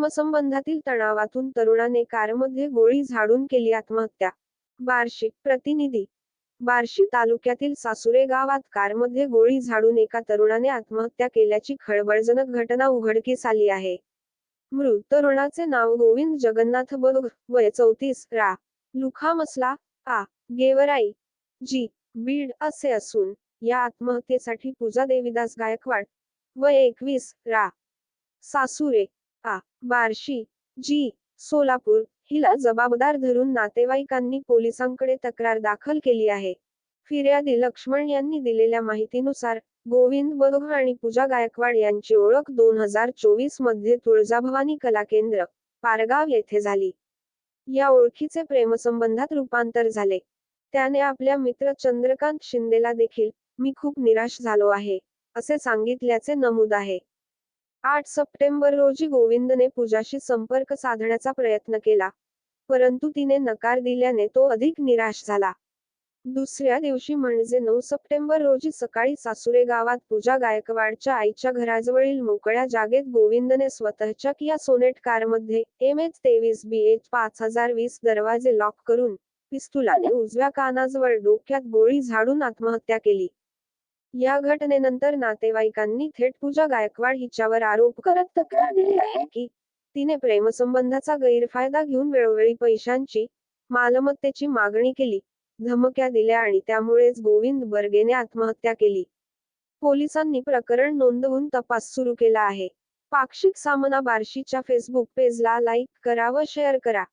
प्रेमसंबंधातील तणावातून तरुणाने कारमध्ये गोळी झाडून केली आत्महत्या. बार्शी प्रतिनिधी. बार्शी तालुक्यातील सासुरे गावात कारमध्ये गोळी झाडून एका तरुणाने आत्महत्या केल्याची खळबळजनक घटना उघडकीस आली आहे. मृत तरुणाचे नाव गोविंद जगन्नाथ बरोबर वय चौतीस रा. लुखा मसला आ. गेवराई. जी. बीड असे असून या आत्महत्येसाठी पूजा देवीदास गायकवाड. वय एकवीस रा. सासुरे. आ बार्शी जी सोलापूर हिला जबाबदार धरून नातेवाईकांनी पोलिसांकडे तक्रार दाखल केली आहे. फिर्यादी लक्ष्मण यांनी दिलेल्या माहितीनुसार गोविंद बरोह आणि पूजा गायकवाड यांची ओळख दोन हजार चोवीसमध्ये तुळजाभवानी कला केंद्र पारगाव येथे झाली. या ओळखीचे प्रेमसंबंधात रूपांतर झाले. त्याने आपल्या मित्र चंद्रकांत शिंदेला देखील मी खूप निराश झालो आहे असे सांगितल्याचे नमूद आहे. आठ सप्टेंबर रोजी गोविंदने पूजाशी संपर्क साधण्याचा प्रयत्न केला. परंतु तिने नकार दिल्याने तो अधिक निराश झाला. दुसऱ्या दिवशी म्हणजे नऊ सप्टेंबर रोजी सकाळी सासुरे गावात पूजा गायकवाडच्या आईच्या घराजवळील मोकळ्या जागेत गोविंदने स्वतःच्या किया सोनेट कारमध्ये एम एच तेवीस बी एच पाच हजार वीस दरवाजे लॉक करून पिस्तुलाने उजव्या कानाजवळ डोक्यात गोळी झाडून आत्महत्या केली. या घटनेनंतर नातेवाईकांनी थेट पूजा गायकवाड हिच्यावर आरोप करत तक्रार दिली आहे की तिने प्रेमसंबंधाचा गैरफायदा घेऊन वेळोवेळी पैशांची मालमत्तेची मागणी केली धमक्या दिल्या आणि त्यामुळेच गोविंद बर्गेने आत्महत्या केली. पोलिसांनी प्रकरण नोंदवून तपास सुरू केला आहे. पाक्षिक सामना बार्शीच्या फेसबुक पेजला लाईक करा व शेअर करा.